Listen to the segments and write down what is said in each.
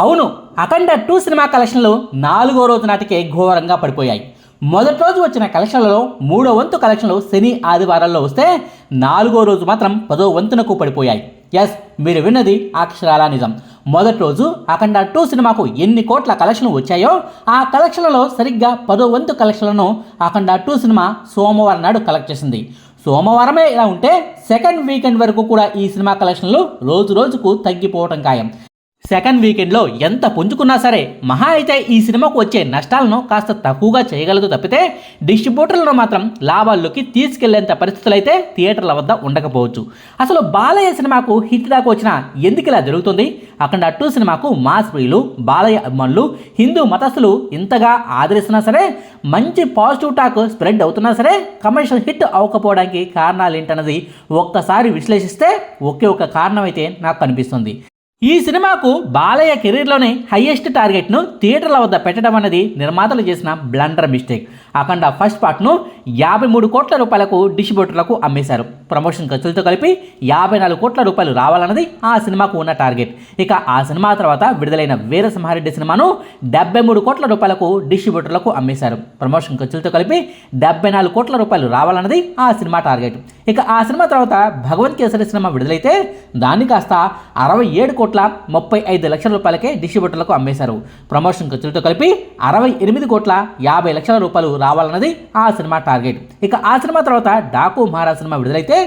అవును అఖండ two cinema కలెక్షన్లు నాలుగో రోజు నాటికే ఘోరంగా పడిపోయాయి. మొదటి రోజు వచ్చిన కలెక్షన్లలో మూడో వంతు కలెక్షన్లు శని ఆదివారాల్లో వస్తే నాలుగో రోజు మాత్రం పదో వంతునకు పడిపోయాయి. ఎస్ మీరు విన్నది అక్షరాల నిజం. మొదటి రోజు అఖండ టూ సినిమాకు ఎన్ని కోట్ల కలెక్షన్లు వచ్చాయో ఆ కలెక్షన్లలో సరిగ్గా పదో వంతు కలెక్షన్లను అఖండ టూ సినిమా సోమవారం నాడు కలెక్ట్ చేసింది. సోమవారమే ఇలా ఉంటే సెకండ్ వీకెండ్ వరకు కూడా ఈ సినిమా కలెక్షన్లు రోజు రోజుకు తగ్గిపోవటం ఖాయం. సెకండ్ వీకెండ్లో ఎంత పుంజుకున్నా సరే మహా అయితే ఈ సినిమాకు వచ్చే నష్టాలను కాస్త తక్కువగా చేయగలదు తప్పితే డిస్ట్రిబ్యూటర్లను మాత్రం లాభాల్లోకి తీసుకెళ్ళేంత పరిస్థితులు అయితే థియేటర్ల వద్ద ఉండకపోవచ్చు. అసలు బాలయ్య సినిమాకు హిట్ దాకా వచ్చిన ఎందుకు ఇలా జరుగుతుంది? అక్కడ టూ సినిమాకు మాస్ ప్రియులు బాలయ్య అభిమానులు హిందూ మతస్థులు ఇంతగా ఆదరిస్తున్నా సరే మంచి పాజిటివ్ టాక్ స్ప్రెడ్ అవుతున్నా సరే కమర్షియల్ హిట్ అవ్వకపోవడానికి కారణాలు ఏంటన్నది ఒక్కసారి విశ్లేషిస్తే ఒకే ఒక కారణం అయితే నాకు కనిపిస్తుంది ఈ సినిమాకు బాలయ్య కెరీర్లోనే హయ్యెస్ట్ టార్గెట్ను థియేటర్ల వద్ద పెట్టడం అన్నది నిర్మాతలు చేసిన బ్లండర్ మిస్టేక్. అఖండ ఫస్ట్ పార్ట్ను యాభై మూడు కోట్ల రూపాయలకు డిస్ట్రిబ్యూటర్లకు అమ్మేశారు. ప్రమోషన్ ఖర్చులతో కలిపి యాభై నాలుగు కోట్ల రూపాయలు రావాలన్నది ఆ సినిమాకు ఉన్న టార్గెట్. ఇక ఆ సినిమా తర్వాత విడుదలైన వీరసింహారెడ్డి సినిమాను డెబ్బై మూడు కోట్ల రూపాయలకు డిస్ట్రిబ్యూటర్లకు అమ్మేశారు. ప్రమోషన్ ఖర్చులతో కలిపి డెబ్బై నాలుగు కోట్ల రూపాయలు రావాలన్నది ఆ సినిమా టార్గెట్. ఇక ఆ సినిమా తర్వాత భగవంత్ కేసరి సినిమా విడుదలైతే దాన్ని కాస్త అరవై ఏడు కోట్ల ముప్పై ఐదు లక్షల రూపాయలకే డిస్ట్రిబ్యూటర్లకు అమ్మేశారు. ప్రమోషన్ ఖర్చులతో కలిపి అరవై ఎనిమిది కోట్ల యాభై లక్షల రూపాయలు రావాలన్నది ఆ సినిమా టార్గెట్. ఇక ఆ సినిమా తర్వాత డాకు మహారాజ్ సినిమా విడుదలైతే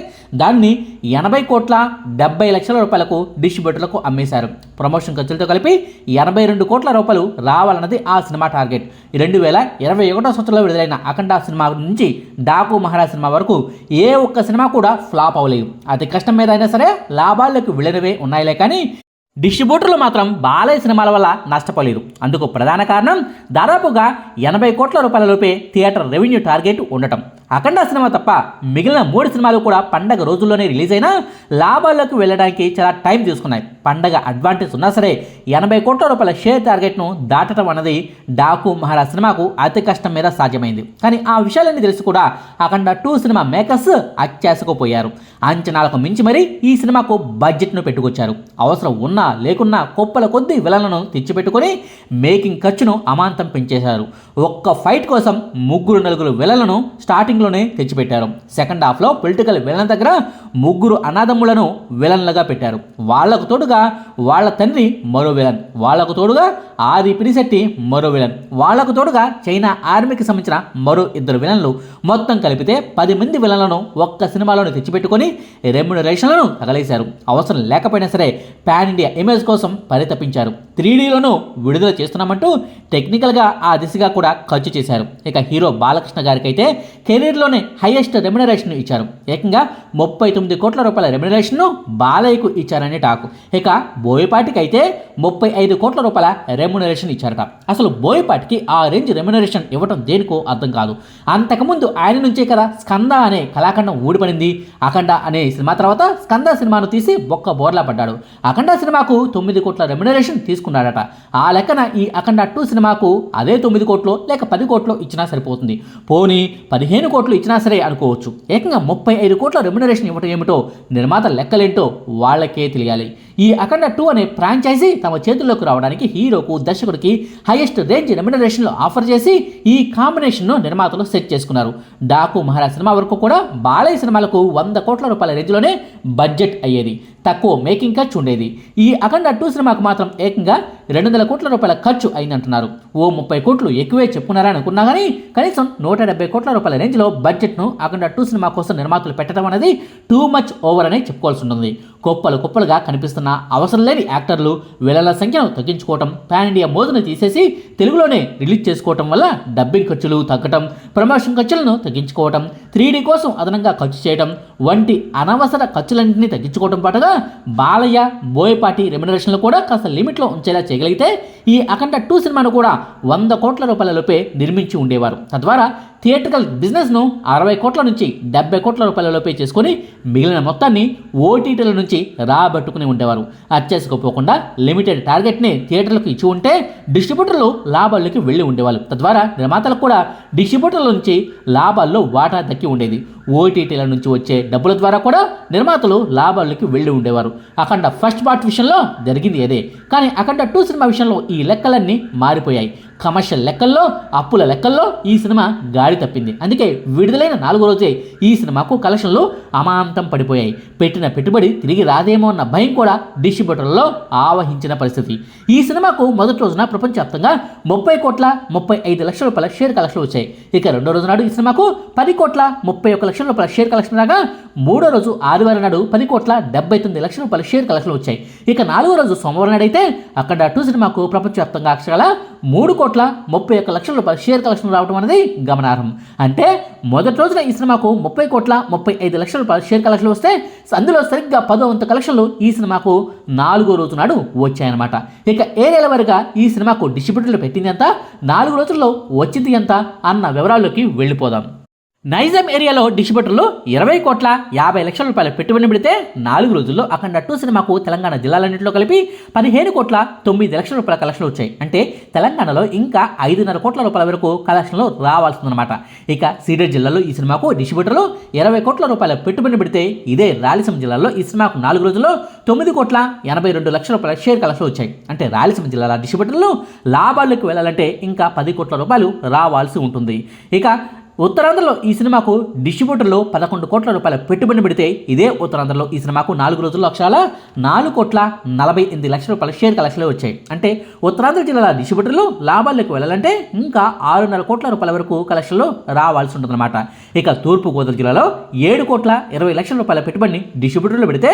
దాన్ని ఎనభై కోట్ల డెబ్బై లక్షల రూపాయలకు డిస్ట్రిబ్యూటర్లకు అమ్మేశారు. ప్రమోషన్ ఖర్చులతో కలిపి ఎనభై రెండు కోట్ల రూపాయలు రావాలన్నది ఆ సినిమా టార్గెట్. రెండు వేల ఇరవై ఒకటో సంవత్సరంలో విడుదలైన అఖండ సినిమా నుంచి డాకు మహారాజ్ సినిమా వరకు ఏ ఒక్క సినిమా కూడా ఫ్లాప్ అవ్వలేదు. అతి కష్టం మీద అయినా సరే లాభాలకు విలనవే ఉన్నాయిలే కానీ డిస్ట్రిబ్యూటర్లు మాత్రం బాలయ్య సినిమాల వల్ల నష్టపోలేదు అందుకు ప్రధాన కారణం దాదాపుగా ఎనభై కోట్ల రూపాయల లోపే థియేటర్ రెవెన్యూ టార్గెట్ ఉండటం. అఖండ సినిమా తప్ప మిగిలిన మూడు సినిమాలు కూడా పండగ రోజుల్లోనే రిలీజ్ అయినా లాభాల్లోకి వెళ్ళడానికి చాలా టైం తీసుకున్నాయి. పండగ అడ్వాంటేజ్ ఉన్నా సరే ఎనభై కోట్ల రూపాయల షేర్ టార్గెట్ను దాటడం అన్నది డాకు మహారాజ్ సినిమాకు అతి కష్టం మీద సాధ్యమైంది. కానీ ఆ విషయాలన్నీ తెలిసి కూడా అఖండ టూ సినిమా మేకర్స్ అత్యాసకుపోయారు అంచనాలకు మించి మరీ ఈ సినిమాకు బడ్జెట్ను పెట్టుకొచ్చారు. అవసరం ఉన్నా లేకున్నా కుప్పల కొద్దీ విలన్లను తెచ్చిపెట్టుకొని మేకింగ్ ఖర్చును అమాంతం పెంచేశారు. ఒక్క ఫైట్ కోసం ముగ్గురు నలుగురు విలన్లను స్టార్టింగ్లోనే తెచ్చిపెట్టారు. సెకండ్ హాఫ్లో పొలిటికల్ విలన్ దగ్గర ముగ్గురు అనాథములను విలన్లుగా పెట్టారు. వాళ్ళకు తోడుగా వాళ్ళ తండ్రి మరో విలన్. వాళ్ళకు తోడుగా ఆది పినిశెట్టి మరో విలన్. వాళ్ళకు తోడుగా చైనా ఆర్మీకి సంబంధించిన మరో ఇద్దరు విలన్లు మొత్తం కలిపితే పది మంది విలన్లను ఒక్క సినిమాలోనే తెచ్చిపెట్టుకొని రెమ్యునరేషన్లను తగలేశారు. అవసరం లేకపోయినా సరే పాన్ ఇండియా ఇమేజ్ కోసం పరితపించారు. త్రీడీలోనూ విడుదల చేస్తున్నామంటూ టెక్నికల్గా ఆ దిశగా కూడా ఖర్చు చేశారు. ఇక హీరో బాలకృష్ణ గారికైతే కెరీర్లోనే హైయెస్ట్ రెమ్యునరేషన్ ఇచ్చారు. ఏకంగా ముప్పై తొమ్మిది కోట్ల రూపాయల రెమ్యునరేషన్ను బాలయ్యకు ఇచ్చారని టాకు. ఇక బోయపాటికి అయితే ముప్పై ఐదు కోట్ల రూపాయల రెమ్యునరేషన్ ఇచ్చారట. అసలు బోయపాటికి ఆ రేంజ్ రెమ్యునరేషన్ ఇవ్వటం దేనికో అర్థం కాదు. అంతకుముందు ఆయన నుంచే కదా స్కంద అనే కళాఖండం ఊడిపడింది. అఖండ అనే సినిమా తర్వాత స్కంద సినిమాను తీసి బొక్క బోర్లా పడ్డాడు. అఖండ సినిమాకు తొమ్మిది కోట్ల రెమ్యునరేషన్ తీసుకున్నాడట ఆ లెక్కన ఈ అఖండ టూ సినిమాకు అదే తొమ్మిది కోట్లు లేక పది కోట్లు ఇచ్చినా సరిపోతుంది. పోనీ పదిహేను కోట్లు ఇచ్చినా సరే అనుకోవచ్చు. ఏకంగా ముప్పై ఐదు కోట్ల రెమ్యునరేషన్ ఇవ్వటం ఏమిటో నిర్మాత లెక్కలేంటో వాళ్ళకే తెలియాలి. ఈ అఖండ టూ అనే ఫ్రాంచైజీ తమ చేతుల్లోకి రావడానికి హీరోకు దర్శకుడికి హైయెస్ట్ రేంజ్ రెమ్యునరేషన్లు ఆఫర్ చేసి ఈ కాంబినేషన్ను నిర్మాతలు సెట్ చేసుకున్నారు. డాకు మహారాజ్ సినిమా వరకు కూడా బాలయ్య సినిమాలకు వంద కోట్ల రూపాయల రేంజ్లోనే బడ్జెట్ అయ్యేది. తక్కువ మేకింగ్ ఖర్చు ఉండేది. ఈ అఖండ టూ సినిమాకు మాత్రం ఏకంగా రెండు వందల కోట్ల రూపాయల ఖర్చు అయిందంటున్నారు. ఓ ముప్పై కోట్లు ఎక్కువే చెప్పుకున్నారని అనుకున్నా కానీ కనీసం నూట డెబ్బై కోట్ల రూపాయల రేంజ్లో బడ్జెట్ను అఖండ టూ సినిమా కోసం నిర్మాతలు పెట్టడం అనేది టూ మచ్ ఓవర్ అని చెప్పుకోవాల్సి ఉంటుంది. కుప్పలు కుప్పలుగా కనిపిస్తున్న అవసరం లేని యాక్టర్లు విలల సంఖ్యను తగ్గించుకోవటం పాన్ ఇండియా మోదును తీసేసి తెలుగులోనే రిలీజ్ చేసుకోవటం వల్ల డబ్బింగ్ ఖర్చులు తగ్గటం ప్రమోషన్ ఖర్చులను తగ్గించుకోవటం త్రీడీ కోసం అదనంగా ఖర్చు చేయడం వంటి అనవసర ఖర్చులన్నింటినీ తగ్గించుకోవడం పాటుగా బాలయ్య బోయపాటి రెమ్యునరేషన్లు కూడా కాస్త లిమిట్లో ఉంచేలా చేయగలిగితే ఈ అఖండ టూ సినిమాను కూడా వంద కోట్ల రూపాయల లోపే నిర్మించి ఉండేవారు. తద్వారా థియేట్రికల్ బిజినెస్ను అరవై కోట్ల నుంచి డెబ్బై కోట్ల రూపాయలలోపే చేసుకొని మిగిలిన మొత్తాన్ని ఓటీటీల నుంచి రాబట్టుకుని ఉండేవారు. అత్యాశకపోకుండా లిమిటెడ్ టార్గెట్ని థియేటర్లకు ఇచ్చి ఉంటే డిస్ట్రిబ్యూటర్లు లాభాల్లోకి వెళ్ళి ఉండేవాళ్ళు. తద్వారా నిర్మాతలకు కూడా డిస్ట్రిబ్యూటర్ల నుంచి లాభాల్లో వాటా దక్కి ఉండేది. ఓటీటీల నుంచి వచ్చే డబ్బుల ద్వారా కూడా నిర్మాతలు లాభాలకి వెళ్ళి ఉండేవారు. అఖండ ఫస్ట్ పార్ట్ విషయంలో జరిగింది అదే. కానీ అఖండ టూ సినిమా విషయంలో ఈ లెక్కలన్నీ మారిపోయాయి. కమర్షియల్ లెక్కల్లో అప్పుల లెక్కల్లో ఈ సినిమా గాడి తప్పింది. అందుకే విడుదలైన నాలుగో రోజే ఈ సినిమాకు కలెక్షన్లు అమాంతం పడిపోయాయి. పెట్టిన పెట్టుబడి తిరిగి రాదేమో అన్న భయం కూడా డిస్ట్రిబ్యూటర్లలో ఆవహించిన పరిస్థితి. ఈ సినిమాకు మొదటి రోజున ప్రపంచవ్యాప్తంగా ముప్పై కోట్ల ముప్పై ఐదు లక్షల రూపాయల షేర్ కలెక్షన్లు వచ్చాయి. ఇక రెండో రోజు నాడు ఈ సినిమాకు పది కోట్ల ముప్పై ఒక లక్షల రూపాయల షేర్ కలెక్షన్ రాగా మూడో రోజు ఆదివారం నాడు పది కోట్ల డెబ్బై తొమ్మిది లక్షల రూపాయల షేర్ కలెక్షన్లు వచ్చాయి. ఇక నాలుగో రోజు సోమవారం నాడు అయితే అక్కడ టూ సినిమాకు ప్రపంచవ్యాప్తంగా అక్షరాల మూడు కోట్ల ముప్పై ఒక్క లక్షల రూపాయల షేర్ కలెక్షన్ రావడం అనేది గమనార్హం. అంటే మొదటి రోజున ఈ సినిమాకు ముప్పై కోట్ల ముప్పై ఐదు లక్షల రూపాయల షేర్ కలెక్షన్లు వస్తే అందులో సరిగ్గా పదో వంతు కలెక్షన్లు ఈ సినిమాకు నాలుగో రోజు నాడు వచ్చాయన్నమాట. ఇక ఏరియాల వరగా ఈ సినిమాకు డిస్ట్రిబ్యూటర్లు పెట్టింది ఎంత? నాలుగు రోజుల్లో వచ్చింది ఎంత? అన్న వివరాల్లోకి వెళ్ళిపోదాం. నైజాం ఏరియాలో డిస్ట్రిబ్యూటర్లు ఇరవై కోట్ల యాభై లక్షల రూపాయల పెట్టుబడి పెడితే నాలుగు రోజుల్లో అఖండ టూ సినిమాకు తెలంగాణ జిల్లాలన్నింటిలో కలిపి పదిహేను కోట్ల తొమ్మిది లక్షల రూపాయల కలెక్షన్లు వచ్చాయి. అంటే తెలంగాణలో ఇంకా ఐదున్నర కోట్ల రూపాయల వరకు కలెక్షన్లు రావాల్సిందనమాట ఇక సీడెడ్ జిల్లాలో ఈ సినిమాకు డిస్ట్రిబ్యూటర్లు ఇరవై కోట్ల రూపాయల పెట్టుబడి పెడితే ఇదే రాయలసీమ జిల్లాలో ఈ సినిమాకు నాలుగు రోజుల్లో తొమ్మిది కోట్ల ఎనభై రెండు లక్షల రూపాయల షేర్ కలెక్షన్లు వచ్చాయి. అంటే రాయలసీమ జిల్లాల డిస్ట్రిబ్యూటర్లు లాభాలకు వెళ్ళాలంటే ఇంకా పది కోట్ల రూపాయలు రావాల్సి ఉంటుంది. ఇక ఉత్తరాంధ్రలో ఈ సినిమాకు డిస్ట్రిబ్యూటర్లు పదకొండు కోట్ల రూపాయల పెట్టుబడి పెడితే ఇదే ఉత్తరాంధ్రలో ఈ సినిమాకు నాలుగు రోజుల లక్షల నాలుగు కోట్ల నలభై ఎనిమిది లక్షల రూపాయల షేర్ కలెక్షన్లు వచ్చాయి. అంటే ఉత్తరాంధ్ర జిల్లాల డిస్ట్రిబ్యూటర్లు లాభాల్లోకి వెళ్ళాలంటే ఇంకా ఆరున్నర కోట్ల రూపాయల వరకు కలెక్షన్లు రావాల్సి ఉంటుందన్నమాట. ఇక తూర్పుగోదావరి జిల్లాలో ఏడు కోట్ల ఇరవై లక్షల రూపాయల పెట్టుబడిని డిస్ట్రిబ్యూటర్లు పెడితే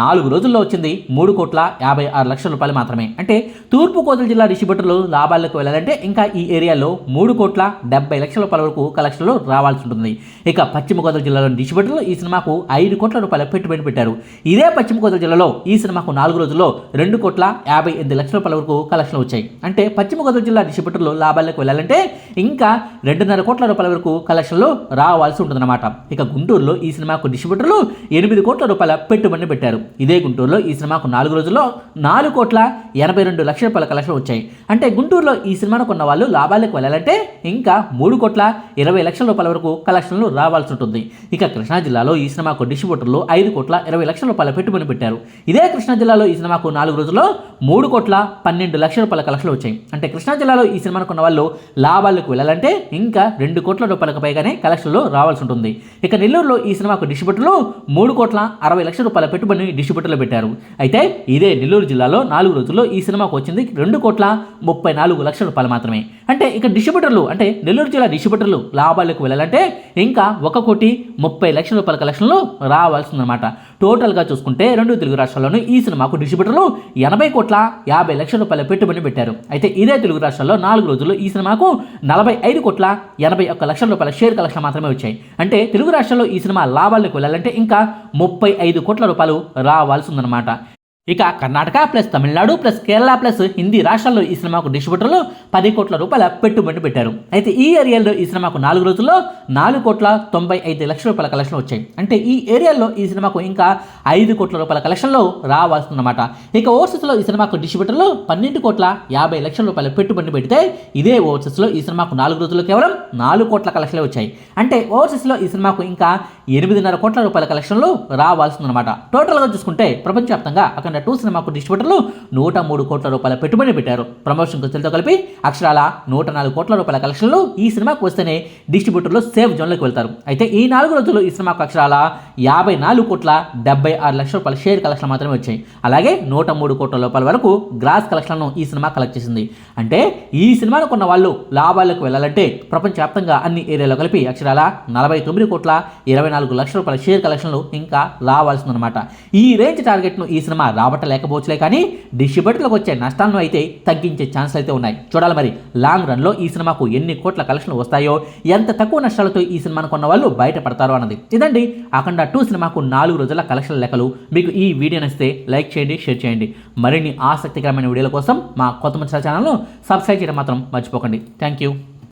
నాలుగు రోజుల్లో వచ్చింది మూడు కోట్ల యాభై ఆరు లక్షల రూపాయలు మాత్రమే. అంటే తూర్పుగోదావరి జిల్లా డిస్ట్రిబ్యూటర్లు లాభాల్లోకి వెళ్ళాలంటే ఇంకా ఈ ఏరియాలో మూడు కోట్ల డెబ్బై లక్షల రూపాయల వరకు కలెక్షన్ లక్షల్లో రావాల్సి ఉంటుంది. ఇక పశ్చిమ గోదావరి జిల్లాలోని డిస్ట్రిబ్యూటర్లు ఈ సినిమాకు ఐదు కోట్ల రూపాయల పెట్టుబడి పెట్టారు. ఇదే పశ్చిమ గోదావరి జిల్లాలో ఈ సినిమాకు నాలుగు రోజుల్లో రెండు కోట్ల యాభై ఎనిమిది లక్షల రూపాయల వరకు కలెక్షన్లు వచ్చాయి. అంటే పశ్చిమ గోదావరి జిల్లా డిస్ట్రిబ్యూటర్లు లాభాలకు వెళ్ళాలంటే ఇంకా రెండున్నర కోట్ల రూపాయల వరకు కలెక్షన్లు రావాల్సి ఉంటుందన్నమాట. ఇక గుంటూరులో ఈ సినిమాకు డిస్ట్రిబ్యూటర్లు ఎనిమిది కోట్ల రూపాయల పెట్టుబడిని పెట్టారు. ఇదే గుంటూరులో ఈ సినిమాకు నాలుగు రోజుల్లో నాలుగు కోట్ల ఎనభై రెండు లక్షల రూపాయల కలెక్షన్ వచ్చాయి. అంటే గుంటూరులో ఈ సినిమాను కొన్న వాళ్ళు లాభాలకు వెళ్ళాలంటే ఇంకా మూడు కోట్ల ఇరవై లక్షల రూపాయల వరకు కలెక్షన్లు రావాల్సి ఉంటుంది. ఇక కృష్ణా జిల్లాలో ఈ సినిమాకు డిస్ట్రిబ్యూటర్లు ఐదు కోట్ల ఇరవై లక్షల రూపాయల పెట్టుబడి పెట్టారు. ఇదే కృష్ణా జిల్లాలో ఈ సినిమాకు నాలుగు రోజుల్లో మూడు కోట్ల పన్నెండు లక్షల రూపాయల కలెక్షన్లు వచ్చాయి. అంటే కృష్ణా జిల్లాలో ఈ సినిమాను కొన్న వాళ్ళు లాభాలకు వెళ్ళాలంటే ఇంకా రెండు కోట్ల రూపాయలకు పైగానే కలెక్షన్లు రావాల్సి ఉంటుంది. ఇక నెల్లూరులో ఈ సినిమాకు డిస్ట్రిబ్యూటర్లు మూడు కోట్ల అరవై లక్షల రూపాయల పెట్టుబడిని డిస్ట్రిబ్యూటర్లు పెట్టారు. అయితే ఇదే నెల్లూరు జిల్లాలో నాలుగు రోజుల్లో ఈ సినిమాకు వచ్చింది రెండు కోట్ల ముప్పై నాలుగు లక్షల రూపాయలు మాత్రమే. అంటే ఇక డిస్ట్రిబ్యూటర్లు అంటే నెల్లూరు జిల్లా డిస్ట్రిబ్యూటర్లు లాభాలకు వెళ్ళాలంటే ఇంకా ఒక కోటి ముప్పై లక్షల రూపాయల కలెక్షన్లు రావాల్సిందనమాట టోటల్గా చూసుకుంటే రెండు తెలుగు రాష్ట్రాల్లోనూ ఈ సినిమాకు డిస్ట్రిబ్యూటర్లు ఎనభై కోట్ల యాభై లక్షల రూపాయల పెట్టుబడి పెట్టారు. అయితే ఇదే తెలుగు రాష్ట్రాల్లో నాలుగు రోజుల్లో ఈ సినిమాకు నలభై ఐదు కోట్ల ఎనభై ఒక్క లక్షల రూపాయల షేర్ కలెక్షన్ మాత్రమే వచ్చాయి. అంటే తెలుగు రాష్ట్రాల్లో ఈ సినిమా లాభాలకు వెళ్ళాలంటే ఇంకా ముప్పై ఐదు కోట్ల రూపాయలు రావాల్సి ఉందన్నమాట ఇక Karnataka plus Tamil Nadu plus Kerala plus Hindi రాష్ట్రాల్లో ఈ సినిమాకు డిస్ట్రిబ్యూటర్లు పది కోట్ల రూపాయల పెట్టుబడి పెట్టారు. అయితే ఈ ఏరియాలో ఈ సినిమాకు నాలుగు రోజుల్లో నాలుగు కోట్ల తొంభై ఐదు లక్షల రూపాయల కలెక్షన్ వచ్చాయి. అంటే ఈ ఏరియాలో ఈ సినిమాకు ఇంకా ఐదు కోట్ల రూపాయల కలెక్షన్లు రావాల్సిందన్నమాట. ఇక ఓవర్సీస్లో ఈ సినిమాకు డిస్ట్రిబ్యూటర్లు పన్నెండు కోట్ల యాభై లక్షల రూపాయల పెట్టుబడి పెడితే ఇదే ఓవర్సీస్లో ఈ సినిమాకు నాలుగు రోజుల్లో కేవలం నాలుగు కోట్ల కలెక్షన్లు వచ్చాయి. అంటే ఓవర్సీస్లో ఈ సినిమాకు ఇంకా ఎనిమిదిన్నర కోట్ల రూపాయల కలెక్షన్లు రావాల్సిందన్నమాట. టోటల్గా చూసుకుంటే ప్రపంచవ్యాప్తంగా అక్కడ టూ సినిమాకు డిస్ట్రిబ్యూటర్లు నూట మూడు కోట్ల రూపాయల పెట్టుబడి పెట్టారు. ప్రమోషన్ ఖర్చులతో కలిపి అక్షరాల నూట నాలుగు కోట్ల రూపాయల కలెక్షన్లు ఈ సినిమాకు వస్తేనే డిస్ట్రిబ్యూటర్లు సేఫ్ జోన్లోకి వెళ్తారు. అయితే ఈ నాలుగు రోజులు ఈ సినిమాకు అక్షరాల యాభై నాలుగు కోట్ల డెబ్బై ఆరు లక్షల రూపాయల షేర్ కలెక్షన్ మాత్రమే వచ్చాయి. అలాగే నూట మూడు కోట్ల రూపాయల వరకు గ్రాస్ కలెక్షన్లను ఈ సినిమా కలెక్ట్ చేసింది. అంటే ఈ సినిమాను కొన్న వాళ్ళు లాభాలకు వెళ్ళాలంటే ప్రపంచవ్యాప్తంగా అన్ని ఏరియాలో కలిపి అక్షరాల నలభై తొమ్మిది కోట్ల ఇరవై నాలుగు లక్షల రూపాయల షేర్ కలెక్షన్లు ఇంకా రావాల్సిందనమాట ఈ రేంజ్ టార్గెట్ను ఈ సినిమా రాబట్టలేకపోవచ్చులే కానీ డిస్ట్రిబ్యూటర్లకు వచ్చే నష్టాలను అయితే తగ్గించే ఛాన్స్ అయితే ఉన్నాయి. చూడాలి మరి లాంగ్ రన్లో ఈ సినిమాకు ఎన్ని కోట్ల కలెక్షన్లు వస్తాయో ఎంత తక్కువ నష్టాలతో ఈ సినిమాను కొన్న వాళ్ళు బయటపడతారో అన్నది. ఇదండి అఖండ టూ సినిమాకు నాలుగు రోజుల కలెక్షన్ లెక్కలు. మీకు ఈ వీడియో నచ్చితే లైక్ చేయండి షేర్ చేయండి. మరిన్ని ఆసక్తికరమైన వీడియోల కోసం మా కొత్త మంచి ఛానల్ను సబ్స్క్రైబ్ చేయడం మాత్రం మర్చిపోకండి. Thank you.